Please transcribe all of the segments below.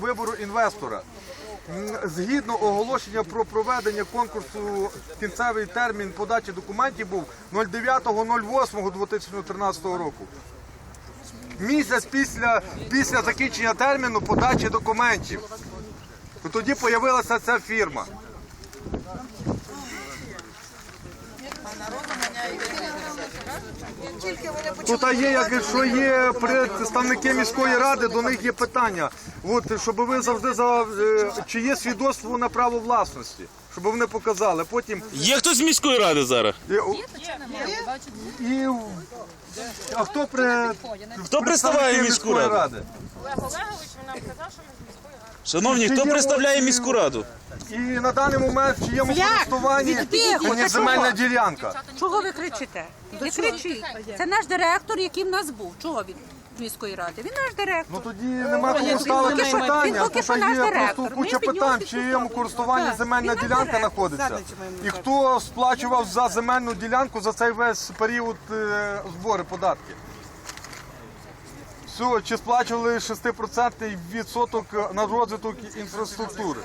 вибору інвестора. Згідно оголошення про проведення конкурсу, кінцевий термін подачі документів був 09.08.2013 року. Місяць після, після закінчення терміну подачі документів. То тоді з'явилася ця фірма. Тут є, якщо є представники міської ради, до них є питання. От, щоб ви завжди за е, чи є свідоцтво на право власності, щоб вони показали. Потім Є хтось з міської ради зараз? і, і, а хто при Хто представляє міську раду? Олег Олегович він нам казав, що ми з міської ради. Шановні, хто представляє міську раду? І на даний момент в чиєму користуванні є земельна ділянка. Чого ви кричите? Не кричіть. Це наш директор, який в нас був. Чого він міської ради? Він наш директор. Ну тоді нема кому ставити він питання. поки Тут що є наш просто куча Ми під нього питань, в чиєму користуванні Так, земельна він наш ділянка директор. знаходиться. І хто сплачував за земельну ділянку за цей весь період е, збори податків. Все, чи сплачували 6% відсоток на розвиток інфраструктури?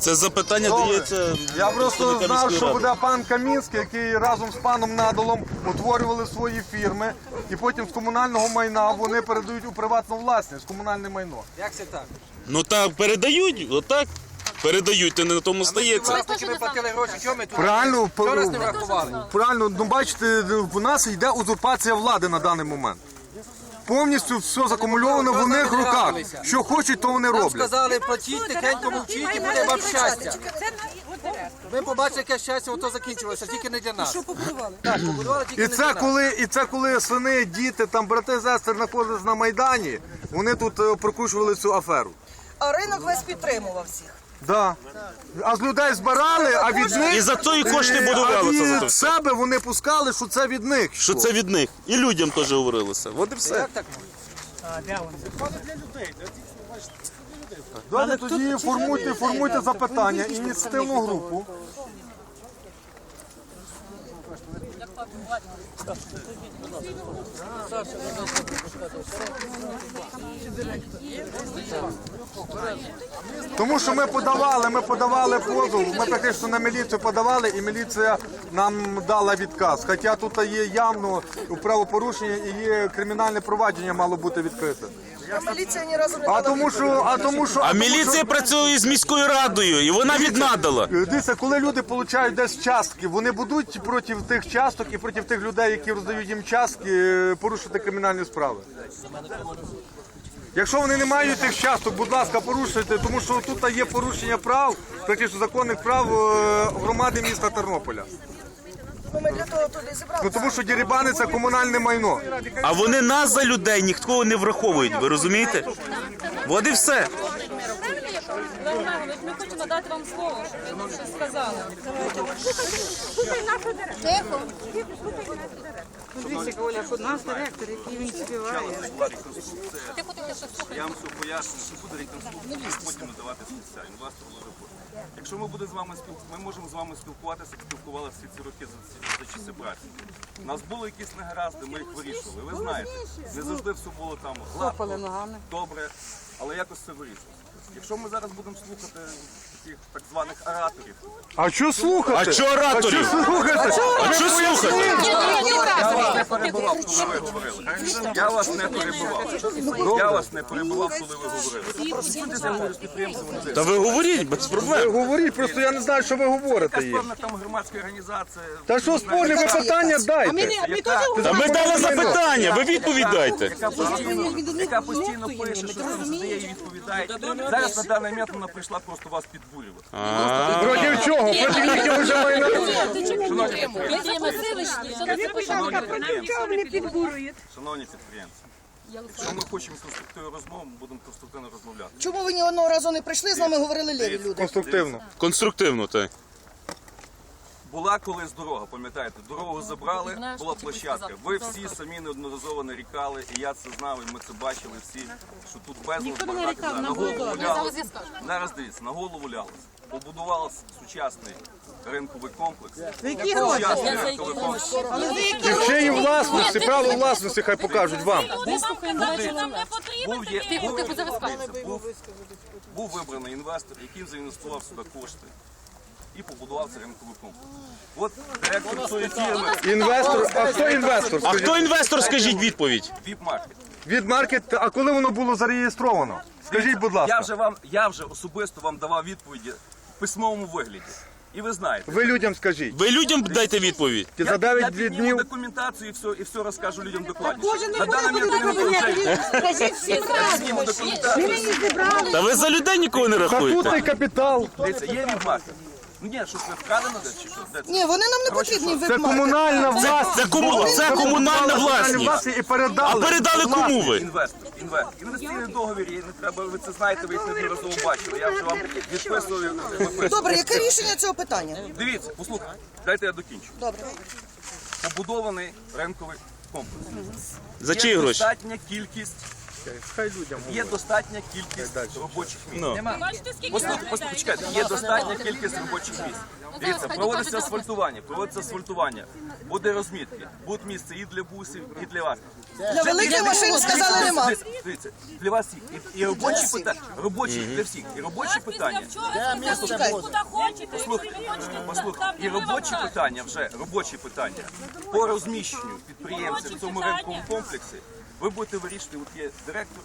Це запитання Добре. дається. Я просто знав, що буде пан Камінський, який разом з паном Надолом утворювали свої фірми, і потім з комунального майна вони передають у приватну власність комунальне майно. Як це так? Ну так, передають, отак. Передають, то не на тому стається. Ми ми? Правильно, не врахували? правильно, ну бачите, у нас йде узурпація влади на даний момент. Повністю все закумульовано в них руках. Що хочуть, то вони Нам роблять. сказали, платіть, тихенько мовчіть і буде вам щастя. Ви побачите, яке щастя, ото закінчилося, тільки не для нас. Що побудували? Так, побудували тільки І не це нас. коли, і це коли сини, діти, там брати, сестри знаходились на майдані, вони тут е, прокручували цю аферу. А ринок весь підтримував всіх. Да. А з людей збирали, а від них І за то і кошти Е, будувалися а за від то. себе вони пускали, що це від них. Що це від них. І людям теж говорилося. От і все. Як так? Далі тоді формуйте, формуйте запитання, ініціативну групу. Тому що ми подавали, ми подавали позов, ми практично на міліцію подавали, і міліція нам дала відказ. Хоча тут є явно правопорушення і є кримінальне провадження мало бути відкрите. А міліція ні разу не А тому що, а тому що, А міліція що- працює з міською радою, і вона віднадала. Дивіться, коли люди отримують десь частки, вони будуть проти тих часток і проти тих людей, які роздають їм частки, е, порушити кримінальні справи. Якщо вони не мають тих часток, будь ласка, порушуйте, тому що тут є порушення прав, практично законних прав е, громади міста Тернополя. Ну, Ми для того туди зібрали. Ну тому що дірібани це комунальне майно. А вони нас за людей ніхто не враховують, ви розумієте? От і все. Ми хочемо надати вам слово, щоб ви нам щось сказали. Дивіться, Оля, у нас директор, який він співає. Тихо, тихо, що слухай. Я вам все поясню, що буде реконструкція, потім надавати спеціально. Інвестор кошти. Якщо ми будемо з вами спіл... ми можемо з вами спілкуватися, як спілкувалися всі ці роки за, ці- за часи праці. У нас були якісь негаразди, ми їх вирішували. Ви знаєте, не завжди все було там гладко, добре, але якось це вирішилося. Якщо ми зараз будемо слухати таких так званих ораторів, А що слухати? А чого ораторів? слухати? А що слухати? я вас не перебував, коли ви говорили. Я вас не перебував. Я вас не перебував, коли ви говорили. Я говорю з. Та ви говоріть, без проблем. Говоріть, просто я не знаю, що ви говорите Якась їм. певна там громадська організація. Та що спорні ви питання дайте. Та ми дали запитання, ви відповідайте. яка постійно, яка постійно пише, що там задає і відповідає. Зараз на даний момент вона прийшла просто вас підбурювати. Проти чого? Проти їхнього вже майна. Шановні підприємці, шановні підприємці, якщо ми хочемо конструктивну розмову, ми будемо конструктивно розмовляти. Чому ви ні одного разу не прийшли, з нами говорили ліві люди? Конструктивно. Конструктивно, так. Була колись дорога, пам'ятаєте, дорогу забрали, була площадка. Ви всі самі неодноразово нарікали, і я це знав, і ми це бачили всі, що тут безлад бардак, на голову валялось. Зараз дивіться, на голову лялось. Побудувався сучасний ринковий комплекс. Сучасний ринковий комплекс. І в власності, право власності хай покажуть вам. Є, був, був вибраний інвестор, який заінвестував сюди кошти і побудував цей ринковий комплекс. От директор цієї фірми Інвестор, а хто інвестор? А хто інвестор, скажіть відповідь? Віп-маркет. Від маркет, а коли воно було зареєстровано? Скажіть, будь Я ласка. вже вам, я вже особисто вам давав відповіді в письмовому вигляді. І ви знаєте. Ви людям скажіть. Ви людям дайте відповідь. Ті за я 9 підніму днів документацію і все, і все розкажу людям докладніше. На даний момент я не готовий. Я підніму документацію. Та ви за людей нікого не статутний рахуєте. капітал. Дивіться, є віп-маркет. Ну ні, щось ви вкрадено десь чи що? Де це? Ні, вони нам не потрібні Це комунальна власність. Це, кому, це комунальна власність. і передали. А передали кому ви? Інвестор, інвестор. Інвестиційний договір, не треба, ви це знаєте, ви їх неодноразово бачили. Я вже вам відписував, виписував. Добре, яке рішення цього питання? Дивіться, послухайте, дайте я докінчу. Добре. Побудований ринковий комплекс. За Є чиї гроші? достатня кількість, Хай людям. є достатня кількість робочих місць. Ну. Бачите, скільки Послухайте, послухайте, почекайте, є достатня кількість робочих місць. Дивіться, проводиться асфальтування, проводиться асфальтування. Буде розмітки, будуть місце і для бусів, і для вас. Для великих машин сказали нема. Дивіться, дивіться, для вас всіх. І, і робочі питання, робочі для всіх, і робочі питання. вчора сказали, куди хочете, хочете, послухайте, і робочі питання вже робочі питання по розміщенню підприємців в цьому ринковому комплексі. Ви будете вирішити, от є директор.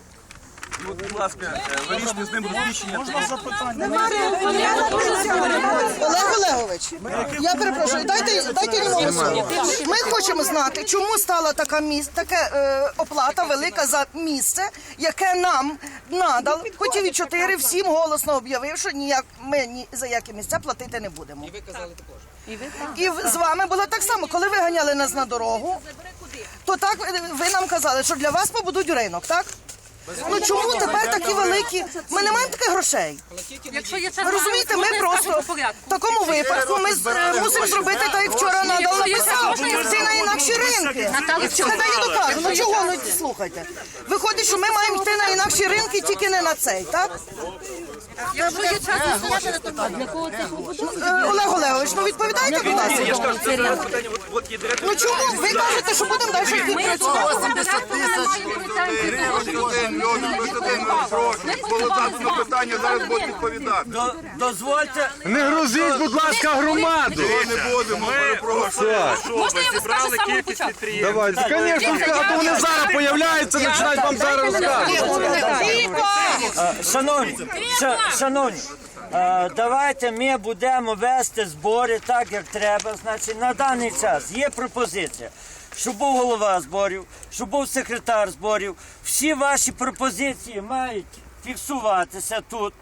І от, будь ласка, е, вирішуйте з ним розміщення. Олег Олегович, я перепрошую, дайте, дайте йому слово. Ми хочемо знати, чому стала така міс, таке е, оплата велика за місце, яке нам надав, хотів і чотири, всім голосно об'явив, що ніяк ми ні за які місця платити не будемо. І ви казали також. І в- з вами було так само, коли ви ганяли нас на дорогу, то так е, ви нам казали, що для вас побудуть ринок, так? Ну чому тепер такі великі? Ми не маємо таких грошей. Якщо є це Ви розумієте, ми просто в такому випадку ми з- е, мусимо зробити так, як вчора Надал написав. Йти на інакші ринки. Чого я докажу? Ну чого ну слухайте? Виходить, що ми маємо йти на інакші ринки, тільки не на цей, так? Якщо є час стояти, для кого це Е, Олег Олегович, ну відповідайте, будь ласка. Це. Ну чому ви кажете, що будемо далі йти працювати? Питання зараз будуть відповідати. Дозвольте, Не грузіть, будь ласка, громаду. Не будемо, перепрошую. Можна я вам скажу з самого початку? Давайте, звісно, а то вони зараз появляються, починають вам зараз розказувати. Шановні, шановні, е, давайте ми будемо вести збори так, як треба. Значить, на даний час є пропозиція, щоб був голова зборів, щоб був секретар зборів. Всі ваші пропозиції мають фіксуватися тут,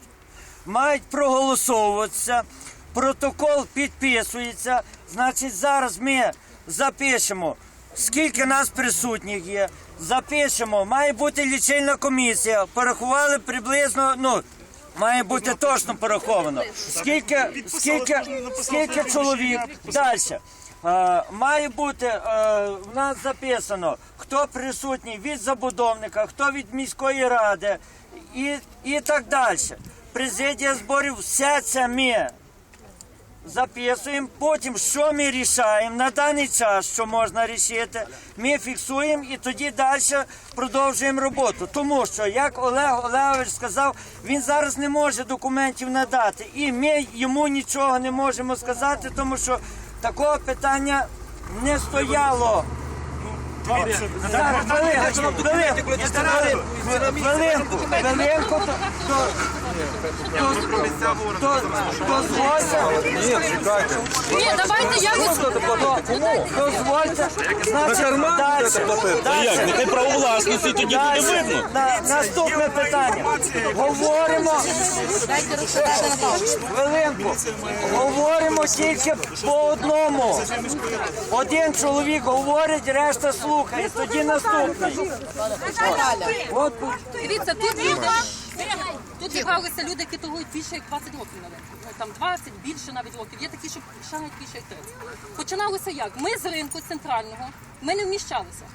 мають проголосовуватися. Протокол підписується. Значить, зараз ми запишемо, скільки нас присутніх є. Запишемо, має бути лічильна комісія. Порахували приблизно, ну. Має бути точно пораховано. Скільки, скільки, скільки чоловік далі? Е, має бути е, в нас записано, хто присутній від забудовника, хто від міської ради і, і так далі. Президія зборів, все це ми записуємо. Потім, що ми рішаємо на даний час, що можна рішити, ми фіксуємо і тоді далі продовжуємо роботу. Тому що, як Олег Олегович сказав, він зараз не може документів надати, і ми йому нічого не можемо сказати, тому що такого питання не стояло. Дозвольте. Ні, давайте Дозвольте. Як? Нехай власності, тоді буде видно. Наступне питання. Говоримо. Хвилинку. Говоримо тільки по одному. Один чоловік говорить, решта слухає. Тоді наступний. От Дивіться, тут люди. Тут зібралися люди, які торгують більше як 20 років на ринку. Ну, Там 20, більше навіть років. Є такі, що шагають більше як 30. Починалося як? Ми з ринку центрального, ми не вміщалися.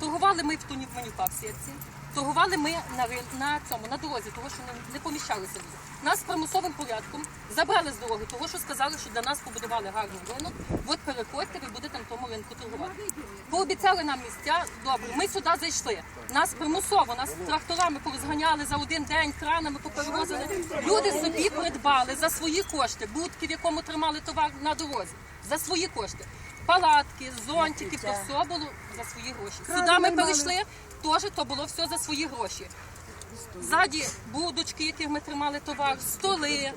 Торгували ми в Туні Ванюка в сітці, торгували ми на, на цьому, на дорозі, тому що не, не поміщалися люди. Нас примусовим порядком забрали з дороги, тому що сказали, що для нас побудували гарний ринок. От переходьте, ви будете на тому ринку торгувати. Пообіцяли нам місця. Добре, ми сюди зайшли. Нас примусово, нас тракторами порозганяли за один день, кранами поперевозили. Люди собі придбали за свої кошти будки, в якому тримали товар на дорозі, за свої кошти. Палатки, зонтики, то все було за свої гроші. Сюди ми перейшли, теж то було все за свої гроші. Ззаді будочки, яких ми тримали товар, столи.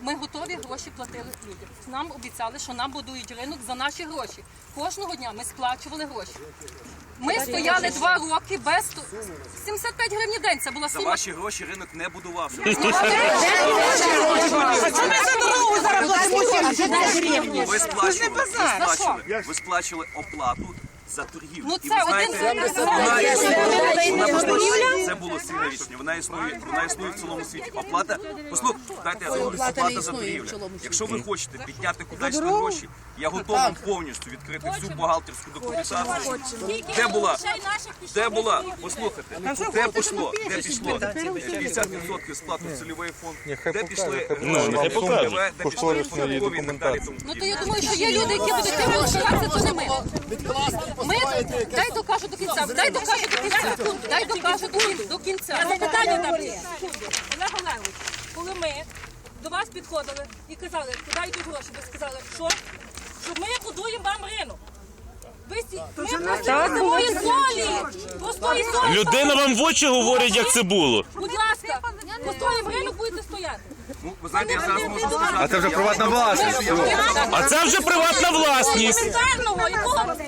Ми готові гроші платили людям. Нам обіцяли, що нам будують ринок за наші гроші. Кожного дня ми сплачували гроші. Ми стояли два роки без сто- 75 гривень в день. Це була За ваші гроші ринок не будувався. Ви сплачували, ви сплачували, ви сплачували оплату за торгівлю. Ну, І це ви один знаєте, вона існує, вона це було сильне рішення. Вона існує, вона існує в цілому світі. Оплата, послухайте, дайте я оплата за торгівлю. Якщо ви хочете підняти кудись на гроші, я готовий повністю відкрити всю бухгалтерську документацію. Де була? Де була? Послухайте, де пішло? Де пішло? 50% сплати в цільовий фонд. Де пішли Ну, де пішли Кошторисної і так далі. тому Ну то я думаю, що є люди, які будуть тим розбиратися, то не ми. Ми дай докажу до кінця. Дай докажу до кінця. Дай докажу до кінця. До кінця. Питання там є. Олег Олегович, коли ми до вас підходили і казали, куди йдуть гроші, ви сказали, що? Що ми будуємо вам ринок. Ви сі... Ми простої солі! Простої солі! Людина вам в очі говорить, як це було. Будь ласка, постоїмо ринок будете стояти. Ну, ви знаєте, я зараз можу сказати. А це вже приватна власність. А це вже приватна власність. Елементарного, якого просто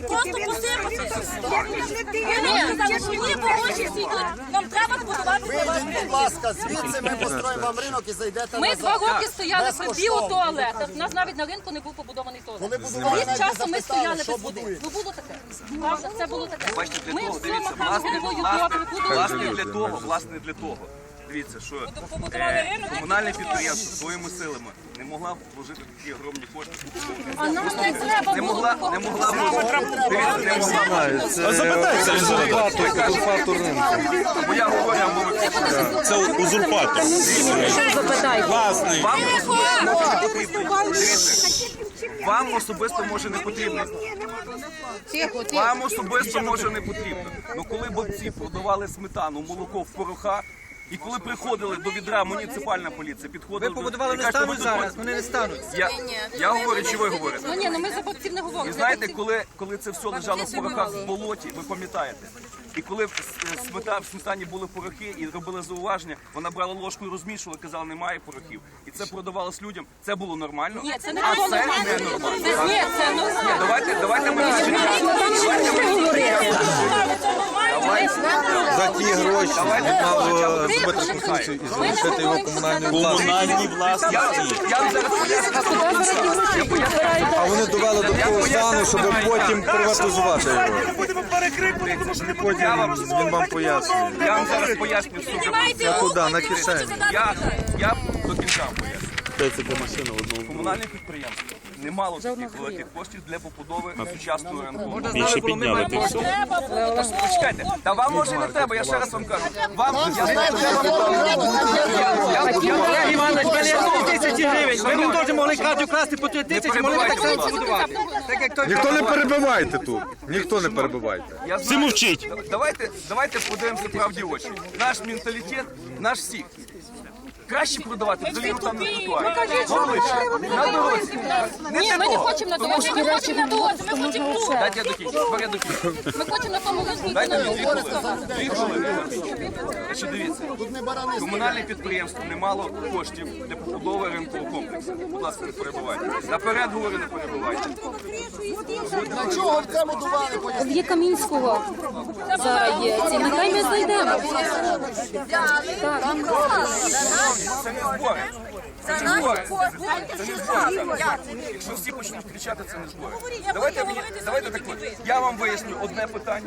посипати. Ні, ні, бо йдуть. Нам треба збудувати для вас Будь ласка, звідси ми построїмо вам ринок і зайдете Ми назад. два роки стояли при Безкоштовно. біотуалетах. У нас навіть на ринку не був побудований туалет. Коли будували, Рік навіть часу ми запитали, стояли що без води. Ну було таке. Правда, це було таке. Бачите, для Ми того, все дивіться, махали власне, головою власне, добре, будували. власне для того, власне для того. Дивіться, що е, комунальне підприємство своїми силами не могла вложити такі огромні кошти. А нам не треба Не було могла, не могла дивіться, не могла. Це запитайся, узурпатор ринку. Бо я говорю, а мови Це узурпатор. Власний. вам особисто може не потрібно. Дивіться, вам особисто може не потрібно. Вам особисто може не потрібно. Ну коли бабці продавали сметану, молоко в порохах, і коли приходили до відра муніципальна поліція, підходили Ви побудували не стануть зараз, вони не стануть. Я, я говорю, чи ви говорите? Ну ні, ну ми за бабців не говоримо. І знаєте, коли, коли це все лежало в порохах в болоті, ви пам'ятаєте? І коли в смета, в сметані були порохи і робили зауваження, вона брала ложку і розмішувала, казала, немає порохів. І це продавалось людям. Це було нормально? Ні, це не а було це нормально. не нормально. Ні, це нормально. Давайте, давайте ми розчиняємо. За ті гроші Тихо, зробити не конструкцію і не залишити його комунальною. Комунальні власності. Я, я вам. Я. А вони довели до того стану, щоб потім приватизувати його. Потім він вам пояснює. Я вам зараз поясню всю Знімайте куди? На кишені. Я, я до кінця вам поясню. Комунальне підприємство не мало таких великих коштів для побудови сучасного ринку. Більше підняли ти все. Треба було такого. Чекайте, та вам може не треба, я ще раз вам кажу. Вам я знаю, я вам Олег Іванович, мене є 3 тисячі гривень. Ви не теж могли карту красти по 3 тисячі, могли так само побудувати. Так як той Ніхто не перебивайте тут. Ніхто не перебивайте. Я Всі знаю. мовчіть. Давайте, давайте подивимося правді в очі. Наш менталітет, наш всіх. Краще продавати взагалі там на тротуарі. Горлище, на дорозі. Ні, ми не хочемо на Тому дорозі, ми хочемо на дорозі, ми хочемо тут. Дайте я докінчу, тепер я докінчу. Ми хочемо на тому ринку Дайте мені дві хвилини. Дві хвилини. Значить, дивіться, комунальне підприємство не мало коштів для побудови ринкового комплексу. Будь ласка, не перебувайте. Наперед говорю, не перебувайте. Є Камінського. Зараз є. Ці нехай ми знайдемо. Це не збори. Це не збори. Це не збори. Якщо всі почнуть кричати, це не збори. Давайте, мені- давайте так. от. Я вам виясню одне питання.